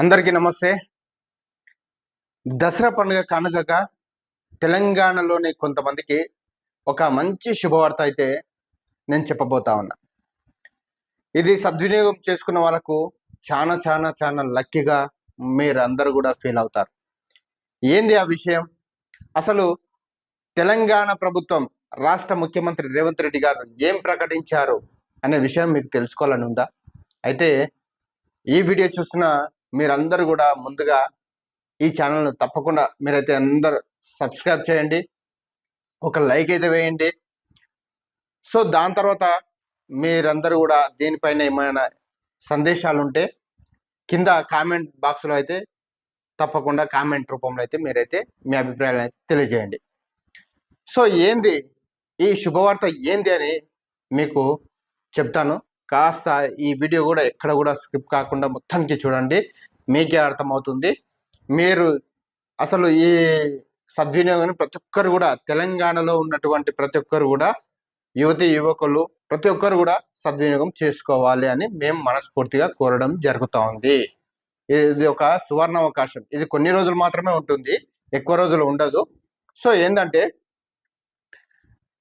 అందరికీ నమస్తే. దసరా పండుగ కానుకగా తెలంగాణలోని కొంతమందికి ఒక మంచి శుభవార్త అయితే నేను చెప్పబోతా ఉన్నా. ఇది సద్వినియోగం చేసుకున్న వాళ్ళకు చాలా చాలా చాలా లక్కీగా మీరు అందరూ కూడా ఫీల్ అవుతారు. ఏంది ఆ విషయం? అసలు తెలంగాణ ప్రభుత్వం రాష్ట్ర ముఖ్యమంత్రి రేవంత్ రెడ్డి గారు ఏం ప్రకటించారు అనే విషయం మీకు తెలుసుకోవాలని ఉందా? అయితే ఈ వీడియో చూస్తున్న మీరందరూ కూడా ముందుగా ఈ ఛానల్ను తప్పకుండా మీరైతే అందరు సబ్స్క్రైబ్ చేయండి. ఒక లైక్ అయితే వేయండి. సో దాని తర్వాత మీరందరూ కూడా దీనిపైన ఏమైనా సందేశాలు ఉంటే కింద కామెంట్ బాక్స్లో అయితే తప్పకుండా కామెంట్ రూపంలో అయితే మీరైతే మీ అభిప్రాయాలు అయితే తెలియజేయండి. సో ఏంది? ఈ శుభవార్త ఏంది అని మీకు చెప్తాను. కాస్త ఈ వీడియో కూడా ఎక్కడ కూడా స్కిప్ కాకుండా మొత్తానికి చూడండి. మీకే అర్థమవుతుంది. మీరు అసలు ఈ సద్వినియోగం ప్రతి ఒక్కరు కూడా తెలంగాణలో ఉన్నటువంటి ప్రతి ఒక్కరు కూడా యువతి యువకులు ప్రతి ఒక్కరు కూడా సద్వినియోగం చేసుకోవాలి అని మేము మనస్ఫూర్తిగా కోరడం జరుగుతూ ఉంది ఇది ఒక సువర్ణ అవకాశం. ఇది కొన్ని రోజులు మాత్రమే ఉంటుంది. ఎక్కువ రోజులు ఉండదు. సో ఏంటంటే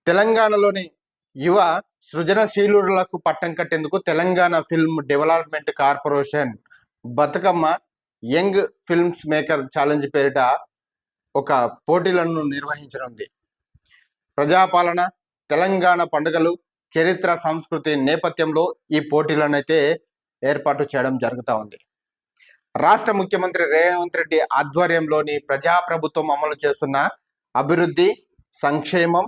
తెలంగాణలోని యువ సృజనశీలులకు పట్టం కట్టేందుకు Telangana film development corporation Bathukamma young films maker challenge పేరిట ఒక పోటీలను నిర్వహించనుంది. ప్రజాపాలన తెలంగాణ పండుగలు చరిత్ర సంస్కృతి నేపథ్యంలో ఈ పోటీలను అయితే ఏర్పాటు చేయడం జరుగుతూ ఉంది. రాష్ట్ర ముఖ్యమంత్రి రేవంత్ రెడ్డి ఆధ్వర్యంలోని ప్రజాప్రభుత్వం అమలు చేస్తున్న అభివృద్ధి సంక్షేమం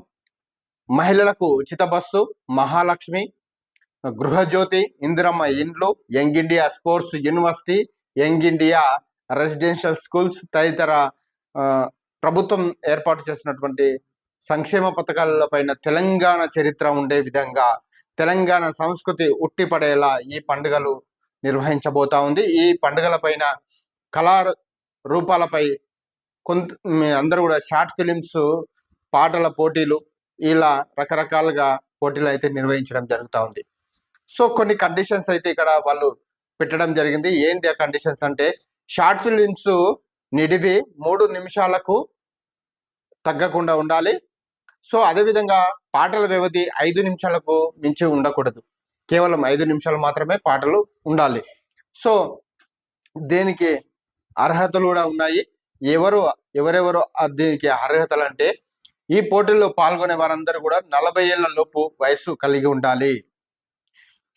మహిళలకు ఉచిత బస్సు మహాలక్ష్మి గృహజ్యోతి ఇందిరమ్మ ఇండ్లు young India sports university young India residential schools తదితర ప్రభుత్వం ఏర్పాటు చేసినటువంటి సంక్షేమ పథకాల పైన తెలంగాణ చరిత్ర ఉండే విధంగా తెలంగాణ సంస్కృతి ఉట్టిపడేలా ఈ పండుగలు నిర్వహించబోతా ఉంది. ఈ పండుగల పైన కళా రూపాలపై కొంత అందరూ కూడా షార్ట్ ఫిలిమ్స్ పాటల పోటీలు ఇలా రకరకాలుగా పోటీలు అయితే నిర్వహించడం జరుగుతూ ఉంది. సో కొన్ని కండిషన్స్ అయితే ఇక్కడ వాళ్ళు పెట్టడం జరిగింది. ఏంటి ఆ కండిషన్స్ అంటే షార్ట్ ఫిలిమ్స్ నిడివి మూడు నిమిషాలకు తగ్గకుండా ఉండాలి. సో అదేవిధంగా పాటల వ్యవధి ఐదు నిమిషాలకు మించి ఉండకూడదు. కేవలం ఐదు నిమిషాలు మాత్రమే పాటలు ఉండాలి. సో దీనికి అర్హతలు కూడా ఉన్నాయి. ఎవరు ఎవరెవరు దీనికి అర్హతలు అంటే ఈ పోటీల్లో పాల్గొనే వారందరూ కూడా నలభై ఏళ్ళ లోపు వయసు కలిగి ఉండాలి.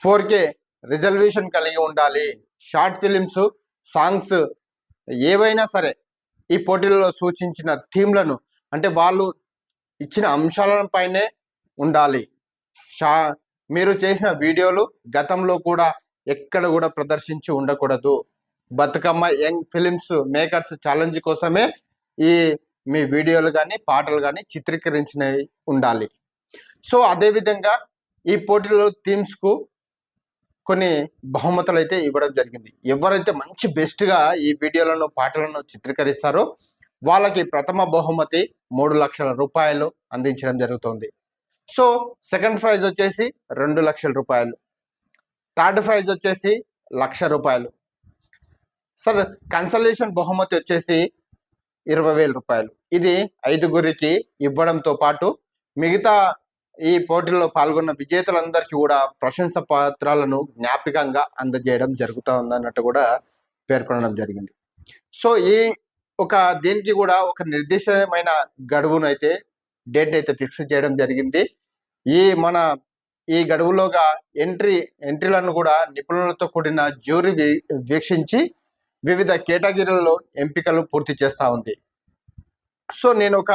ఫోర్ కే రిజర్వేషన్ కలిగి ఉండాలి. షార్ట్ ఫిలిమ్స్ సాంగ్స్ ఏవైనా సరే ఈ పోటీలలో సూచించిన థీమ్లను అంటే వాళ్ళు ఇచ్చిన అంశాలపైనే ఉండాలి. షా మీరు చేసిన వీడియోలు గతంలో కూడా ఎక్కడ కూడా ప్రదర్శించి ఉండకూడదు. Bathukamma young films makers challenge కోసమే ఈ మీ వీడియోలు కానీ పాటలు కానీ చిత్రీకరించినవి ఉండాలి. సో అదేవిధంగా ఈ పోటీలో థీమ్స్కు కొన్ని బహుమతులు అయితే ఇవ్వడం జరిగింది. ఎవరైతే మంచి బెస్ట్గా ఈ వీడియోలను పాటలను చిత్రీకరిస్తారో వాళ్ళకి ప్రథమ బహుమతి మూడు లక్షల రూపాయలు అందించడం జరుగుతుంది. సో సెకండ్ ప్రైజ్ వచ్చేసి రెండు లక్షల రూపాయలు. థర్డ్ ప్రైజ్ వచ్చేసి లక్ష రూపాయలు. సార్ కన్సల్టేషన్ బహుమతి వచ్చేసి ఇరవై వేల రూపాయలు. ఇది ఐదుగురికి ఇవ్వడంతో పాటు మిగతా ఈ పోటీల్లో పాల్గొన్న విజేతలందరికీ కూడా ప్రశంస పత్రాలను జ్ఞాపికంగా అందజేయడం జరుగుతూ ఉందన్నట్టు కూడా పేర్కొనడం జరిగింది. సో ఈ ఒక దీనికి కూడా ఒక నిర్దిష్టమైన గడువును అయితే డేట్ అయితే ఫిక్స్ చేయడం జరిగింది. ఈ మన ఈ గడువులోగా ఎంట్రీ ఎంట్రీలను కూడా నిపుణులతో కూడిన జ్యూరీ వీక్షించి వివిధ కేటగిరీలలో ఎంపికలు పూర్తి చేస్తూ ఉంది. సో నేను ఒక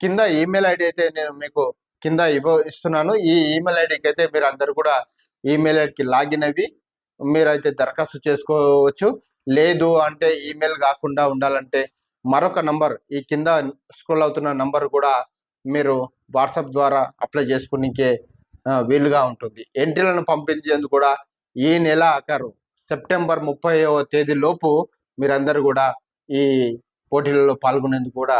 కింద ఈమెయిల్ ఐడి అయితే నేను మీకు కింద ఇవ్వ ఇస్తున్నాను. ఈ ఈమెయిల్ ఐడికి అయితే మీరు అందరు కూడా ఈమెయిల్ ఐడికి లాగిన్ అవి మీరైతే దరఖాస్తు చేసుకోవచ్చు. లేదు అంటే ఈమెయిల్ కాకుండా ఉండాలంటే మరొక నంబర్ ఈ కింద స్క్రోల్ అవుతున్న నంబర్ కూడా మీరు వాట్సాప్ ద్వారా అప్లై చేసుకునికే వీలుగా ఉంటుంది. ఎంట్రీలను పంపించేందుకు కూడా ఈ నెల ఆఖరు సెప్టెంబర్ ముప్పైవ తేదీలోపు మీరందరూ కూడా ఈ పోటీలలో పాల్గొనేందుకు కూడా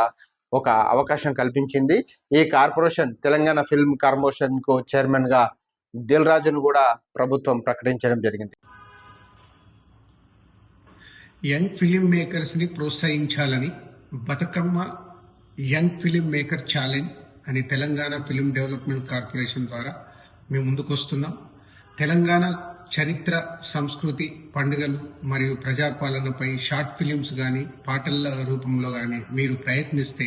ఒక అవకాశం కల్పించింది. ఈ కార్పొరేషన్ తెలంగాణ ఫిల్మ్ కార్పొరేషన్కు చైర్మన్గా దిల్ రాజును కూడా ప్రభుత్వం ప్రకటించడం జరిగింది. యంగ్ ఫిలిం మేకర్స్ని ప్రోత్సహించాలని Bathukamma young film maker challenge అని తెలంగాణ ఫిలిం డెవలప్మెంట్ కార్పొరేషన్ ద్వారా మేము ముందుకు వస్తున్నాం తెలంగాణ చరిత్ర సంస్కృతి పండుగలు మరియు ప్రజాపాలనపై షార్ట్ ఫిలిమ్స్ కానీ పాటల రూపంలో కానీ మీరు ప్రయత్నిస్తే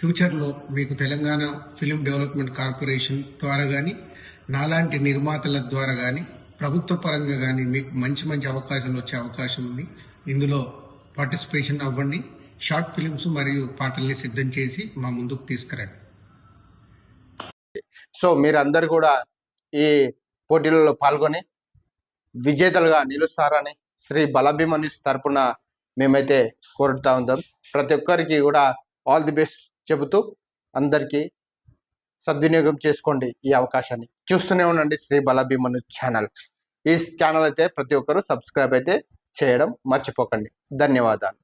ఫ్యూచర్లో మీకు తెలంగాణ ఫిలిం డెవలప్మెంట్ కార్పొరేషన్ ద్వారా కానీ నాలాంటి నిర్మాతల ద్వారా కానీ ప్రభుత్వ పరంగా కానీ మీకు మంచి మంచి అవకాశాలు వచ్చే అవకాశం ఉంది. ఇందులో పార్టిసిపేషన్ అవ్వండి. షార్ట్ ఫిలిమ్స్ మరియు పాటల్ని సిద్ధం చేసి మా ముందుకు తీసుకురండి. సో మీరందరూ కూడా ఈ పోటీలలో పాల్గొని విజేతలుగా నిలుస్తారని శ్రీ బలభిమని తరపున మేమైతే కోరుతా ఉందాం. ప్రతి ఒక్కరికి కూడా ఆల్ ది బెస్ట్ చెబుతూ అందరికీ సద్వినియోగం చేసుకోండి ఈ అవకాశాన్ని. చూస్తూనే ఉండండి శ్రీ బలభిమను ఛానల్ ఈ ఛానల్ అయితే ప్రతి ఒక్కరూ సబ్స్క్రైబ్ అయితే చేయడం మర్చిపోకండి. ధన్యవాదాలు.